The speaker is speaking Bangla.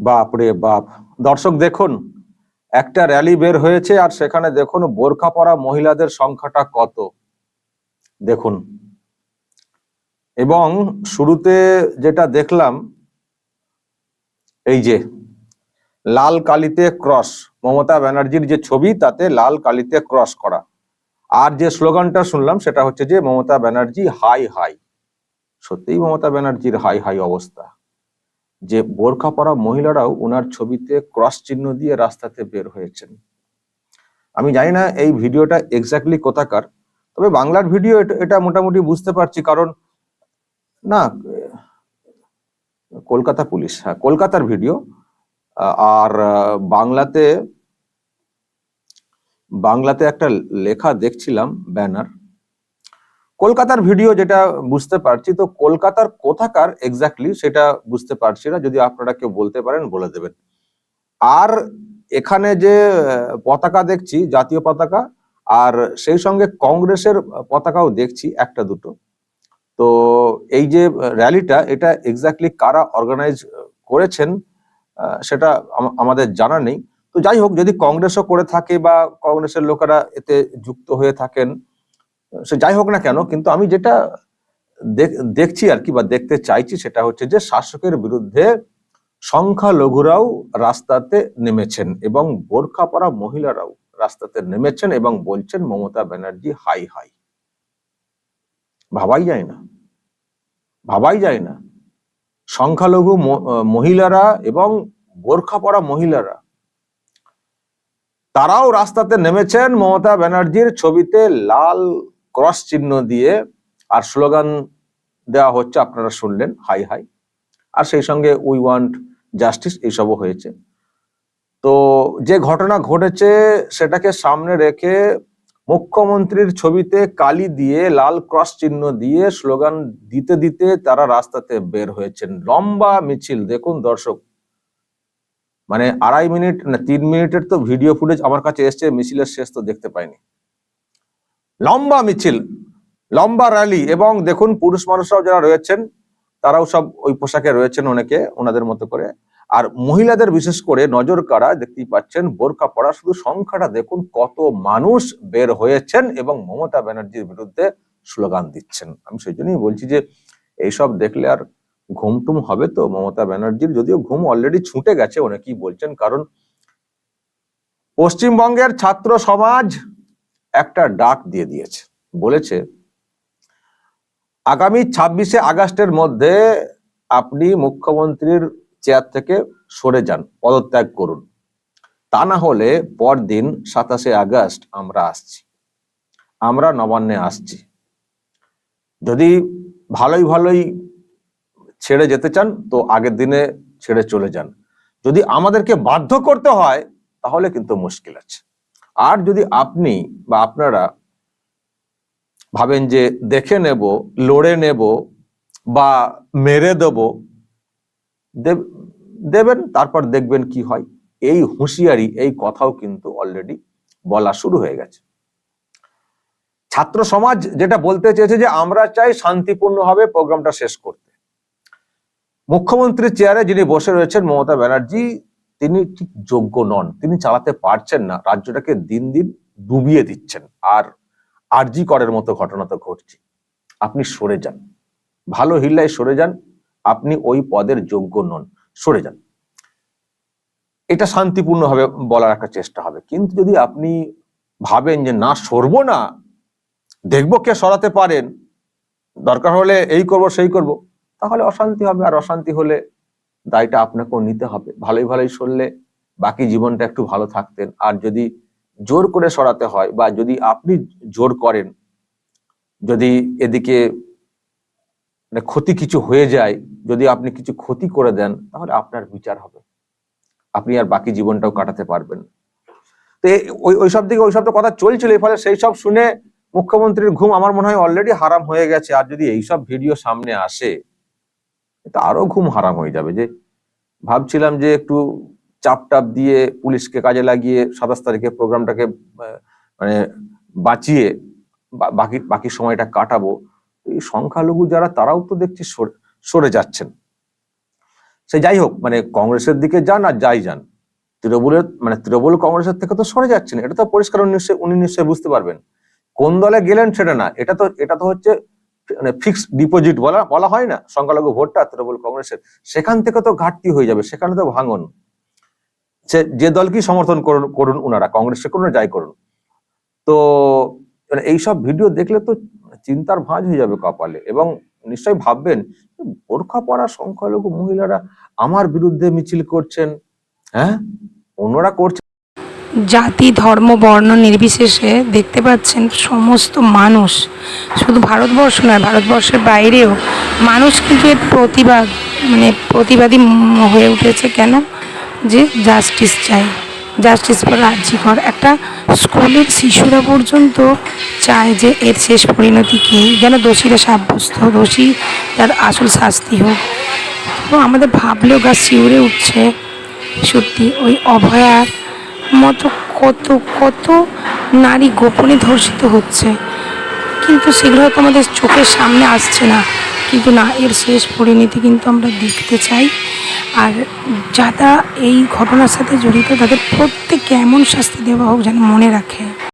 বাপ রে বাপ। দর্শক, দেখুন, একটা র্যালি বের হয়েছে আর সেখানে দেখুন বোরখা পরা মহিলাদের সংখ্যাটা কত। দেখুন। এবং শুরুতে যেটা দেখলাম, এই যে, লাল কালিতে ক্রস মমতা ব্যানার্জির যে ছবি, তাতে লাল কালিতে ক্রস করা। আর যে স্লোগানটা শুনলাম, সেটা হচ্ছে যে মমতা ব্যানার্জি হাই হাই। সত্যিই মমতা ব্যানার্জির হাই হাই অবস্থা। যে বোরখা পরা মহিলারাও ওনার ছবিতে ক্রস চিহ্ন দিয়ে রাস্তাতে বের হয়েছেন। আমি জানি না এই ভিডিওটা এক্স্যাক্টলি কোথাকার, তবে বাংলার ভিডিও এটা- মোটামুটি বুঝতে পারছি কারণ, না, কলকাতা পুলিশ হ্যাঁ কলকাতার ভিডিও আর বাংলাতে বাংলাতে একটা লেখা দেখছিলাম ব্যানার কলকাতার ভিডিও যেটা বুঝতে পারছি, তো কলকাতার কোথাকার এক্স্যাক্টলি সেটা বুঝতে পারছি না, যদি আপনারা কেউ বলতে পারেন বলে দেবেন। আর এখানে যে পতাকা দেখছি, জাতীয় পতাকা, আর সেই সঙ্গে কংগ্রেসের পতাকাও দেখছি, একটা দুটো। তো এই যে র্যালিটা, এটা এক্স্যাক্টলি কারা অর্গানাইজ করেছেন সেটা আমাদের জানা নেই। তো যাই হোক, যদি কংগ্রেসও করে থাকে বা কংগ্রেসের লোকেরা এতে যুক্ত হয়ে থাকেন সে যাই হোক না কেন, কিন্তু আমি যেটা দেখছি আর কি বা দেখতে চাইছি সেটা হচ্ছে যে শাসকের বিরুদ্ধে সংখ্যালঘুরাও রাস্তাতে নেমেছেন এবং বোরখা পরা মহিলারাও রাস্তাতে নেমেছেন এবং বলছেন মমতা ব্যানার্জি, হাই হাই। ভাবাই যায় না। ভাবাই যায় না। সংখ্যালঘু মহিলারা এবং বোরখা পরা মহিলারা, তারাও রাস্তাতে নেমেছেন মমতা ব্যানার্জির ছবিতে লাল ক্রস চিহ্ন দিয়ে আর স্লোগান দেওয়া হচ্ছে, আপনারা শুনলেন, হাই হাই। আর সেই সঙ্গে উই ওয়ান্ট জাস্টিস, এইসবও হয়েছে। তো যে ঘটনা ঘটেছে, সেটাকে সামনে রেখে মুখ্যমন্ত্রীর ছবিতে কালি দিয়ে, লাল ক্রস চিহ্ন দিয়ে স্লোগান দিতে দিতে তারা রাস্তাতে বের হয়েছেন। লম্বা মিছিল, দেখুন দর্শক। মানে আড়াই মিনিট না, তিন মিনিটের তো ভিডিও ফুটেজ আমার কাছে এসছে, মিছিলের শেষ তো দেখতে পাইনি। লম্বা মিছিল, লম্বা র্যালি এবং দেখুন পুরুষ মানুষরাও যারা রয়েছেন, তারাও সব ওই পোশাকে রয়েছেন অনেকে, ওনাদের মতো করে। আর মহিলাদের বিশেষ করে নজর কাড়া দেখতেই পাচ্ছেন বোরকা পড়া শুধু সংখ্যাটা দেখুন, কত মানুষ বের হয়েছেন এবং মমতা ব্যানার্জির বিরুদ্ধে স্লোগান দিচ্ছেন। আমি সেই জন্যই বলছি যে, এইসব দেখলে আর ঘুমটুম হবে তো মমতা ব্যানার্জির, যদিও ঘুম অলরেডি ছুটে গেছে, অনেকেই বলছেন, কারণ পশ্চিমবঙ্গের ছাত্র সমাজ একটা ডাক দিয়ে দিয়েছে। বলেছে, আগামী ছাব্বিশে আগস্টের মধ্যে আপনি মুখ্যমন্ত্রীর চেয়ার থেকে সরে যান, পদত্যাগ করুন। তা না হলে পরদিন সাতাশে আগস্ট আমরা আসছি। আমরা নবান্নে আসছি। যদি ভালোই ভালোই ছেড়ে যেতে চান, তো আগের দিনে ছেড়ে চলে যান। যদি আমাদেরকে বাধ্য করতে হয়, তাহলে কিন্তু মুশকিল আছে। আর যদি আপনি বা আপনারা ভাবেন যে দেখে নেব, লড়ে নেব বা মেরে দেব, দেব- দেবেন, তারপর দেখবেন কি হয়। এই হুঁশিয়ারি, এই কথাও কিন্তু অলরেডি বলা শুরু হয়ে গেছে। ছাত্র সমাজ যেটা বলতে চেয়েছে যে আমরা চাই শান্তিপূর্ণভাবে প্রোগ্রামটা শেষ করতে। মুখ্যমন্ত্রীর চেয়ারে যিনি বসে রয়েছেন মমতা ব্যানার্জি তিনি ঠিক যোগ্য নন। তিনি চালাতে পারছেন না। রাজ্যটাকে দিন দিন ডুবিয়ে দিচ্ছেন। আর আরজি করের মতো ঘটনা তো ঘটছে। আপনি সরে যান। ভালো হিল্লায় সরে যান। আপনি ওই পদের যোগ্য নন। সরে যান। এটা শান্তিপূর্ণভাবে বলার একটা চেষ্টা হবে। কিন্তু যদি আপনি ভাবেন যে, না, সরবো না, দেখব কে সরাতে পারেন, দরকার হলে এই করব, সেই করব, তাহলে অশান্তি হবে। আর অশান্তি হলে দায়টা আপনাকেও নিতে হবে। ভালোই ভালোই সরলে বাকি জীবনটা একটু ভালো থাকতেন। আর যদি জোর করে সরাতে হয় বা যদি আপনি জোর করেন, যদি এদিকে মানে ক্ষতি কিছু হয়ে যায়, যদি আপনি কিছু ক্ষতি করে দেন, তাহলে আপনার বিচার হবে। আপনি আর বাকি জীবনটাও কাটাতে পারবেন। তো এ- ওই ওইসব দিকে ওইসব তো কথা চলছিল, এর ফলে সেই সব শুনে মুখ্যমন্ত্রীর ঘুম আমার মনে হয় অলরেডি হারাম হয়ে গেছে। আর যদি এইসব ভিডিও সামনে আসে এটা আরও ঘুম হারাম হয়ে যাবে। যে ভাবছিলাম যে একটু চাপ টাপ দিয়ে পুলিশকে কাজে লাগিয়ে সাতাশ তারিখে প্রোগ্রামটাকে মানে বাঁচিয়ে বাকি বাকি সময়টা কাটাবো। এই সংখ্যালঘু যারা, তারাও তো দেখছি সরে- যাচ্ছেন। সে যাই হোক মানে কংগ্রেসের দিকে যান আর যাই যান, তৃণমূলের মানে তৃণমূল কংগ্রেসের থেকে তো সরে যাচ্ছেন। এটা তো পরিষ্কার উনি নিশ্চয়ই বুঝতে পারবেন। কোন দলে গেলেন সেটা না, এটা তো এটা তো হচ্ছে মানে ফিক্সড ডিপোজিট বলা বলা হয় না, সংখ্যালঘু ভোটটা তৃণমূল কংগ্রেসের। সেখান থেকে তো ঘাটতি হয়ে যাবে, সেখানে তো ভাঙন। সে, যে দলকেই সমর্থন করুন করুন ওনারা কংগ্রেসে করুন, যাই করুন। তো মানে এইসব ভিডিও দেখলে তো চিন্তার ভাঁজ হয়ে যাবে কপালে এবং নিশ্চয়ই ভাববেন, বোরখা পরা সংখ্যালঘু মহিলারা আমার বিরুদ্ধে মিছিল করছেন হ্যাঁ? অন্যরা করছেন জাতি, ধর্ম, বর্ণ নির্বিশেষে দেখতে পাচ্ছেন সমস্ত মানুষ। শুধু ভারতবর্ষ নয়, ভারতবর্ষের বাইরেও মানুষ কিন্তু এর প্রতিবাদ মানে প্রতিবাদী হয়ে উঠেছে কেন? যে জাস্টিস চাই। জাস্টিস ফর রাজ্যিকর। একটা স্কুলের শিশুরা পর্যন্ত চায় যে এর শেষ পরিণতি কী? যেন দোষীরা সাব্যস্ত, দোষী তার আসল শাস্তি হোক। তো আমাদের ভাবলেও গা শিউরে উঠছে। সত্যি, ওই অভয়ার মতো কত কত নারী গোপনে ধর্ষিত হচ্ছে। কিন্তু সেগুলো হয়তো আমাদের চোখের সামনে আসছে না। কিন্তু না, এর শেষ পরিণতি কিন্তু আমরা দেখতে চাই। আর যারা এই ঘটনার সাথে জড়িত, তাদের প্রত্যেককে এমন শাস্তি দেওয়া হোক যেন মনে রাখে।